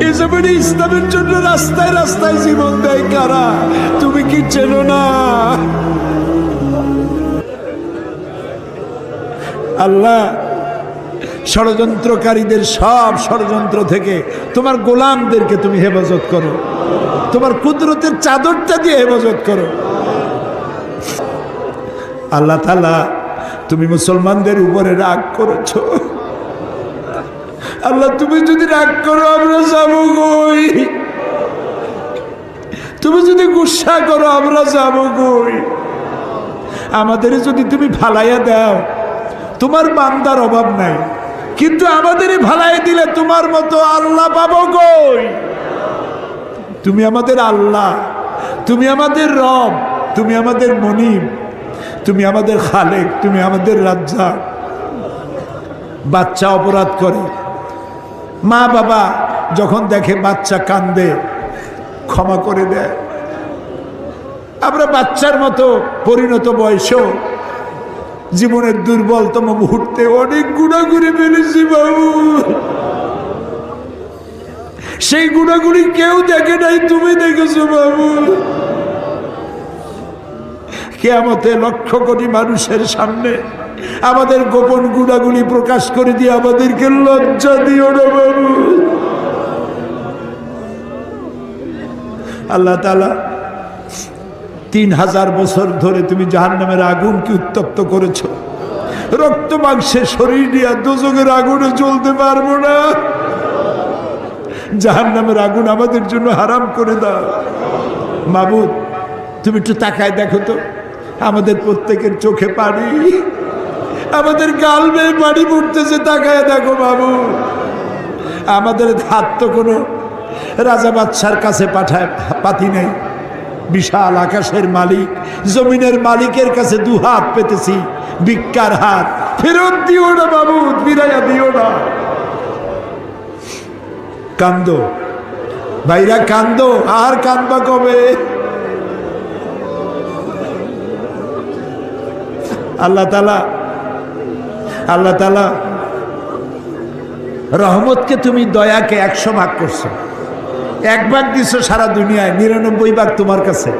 এ জমিনে ইসলামের জন্য রাস্তায় রাস্তায় জীবন দেয় কারা? তুমি কি না? আল্লাহ, ষড়যন্ত্রকারীদের সব ষড়যন্ত্র থেকে তোমার গোলামদেরকে তুমি হেফাজত করো। তোমার কুদরতের চাদরটা দিয়ে হেফাজত করো। আল্লাহ তালা তুমি মুসলমানদের উপরে রাগ করেছ। আল্লাহ, তুমি যদি রাগ করো, আমরা যাব কই? তুমি যদি গুসা করো, আমরা যাব কই? আমাদের যদি তুমি ফালাইয়া দাও, তোমার বান্দার অভাব নাই। কিন্তু আমাদেরই ভালাই দিলে তোমার মতো আল্লাহ পাবো কই? তুমি আমাদের আল্লাহ, তুমি আমাদের রব, তুমি আমাদের মনিব, তুমি আমাদের খালেক, তুমি আমাদের রাজ্জাক। বাচ্চা অপরাধ করে। মা বাবা যখন দেখে বাচ্চা কান্দে, ক্ষমা করে দেয়। আমরা বাচ্চার মতো পরিণত বয়সেও জীবনের দুর্বলতম মুহূর্তে অনেক গুণাগুড়ি ফেলেছি বাবু। সেই গুণাগুড়ি কেউ দেখে নাই, তুমি দেখেছ বাবু। কেয়ামতে লক্ষ কোটি মানুষের সামনে আমাদের গোপন গুণাগুলি প্রকাশ করে দিয়ে আমাদেরকে লজ্জা দিও না বাবু। আল্লাহ তালা তিন হাজার বছর ধরে তুমি জাহান নামের আগুনকে উত্তপ্ত করেছ। রক্ত মাংসের শরীর নিয়ে দুযোগের আগুনে চলতে পারব না। জাহান নামের আগুন আমাদের জন্য হারাম করে দাও। মাবুদ, তুমি একটু তাকায় দেখো তো। আমাদের প্রত্যেকের চোখে পানি। আমাদের গাল বেয়ে পানি পড়তেছে, তাকায় দেখো বাবু। আমাদের হাত তো কোনো রাজা বাদশার কাছে পাঠায়, পাতি নেই। বিশাল আকাশের মালিক, জমিনের মালিকের কাছে দু হাত পেতেছি, ভিক্ষার হাত। ফেরত দিও না বাবু, ফিরাইয়া দিও না। কান্দ। ভাইরা, কান্দ। আর কান্দবা কবে? আল্লাহ তালা আল্লাহ তালা রহমতকে তুমি দয়াকে একশো ভাগ করছ। এক ভাগ দিছো সারা দুনিয়ায়, নিরানব্বই ভাগ তোমার কাছে।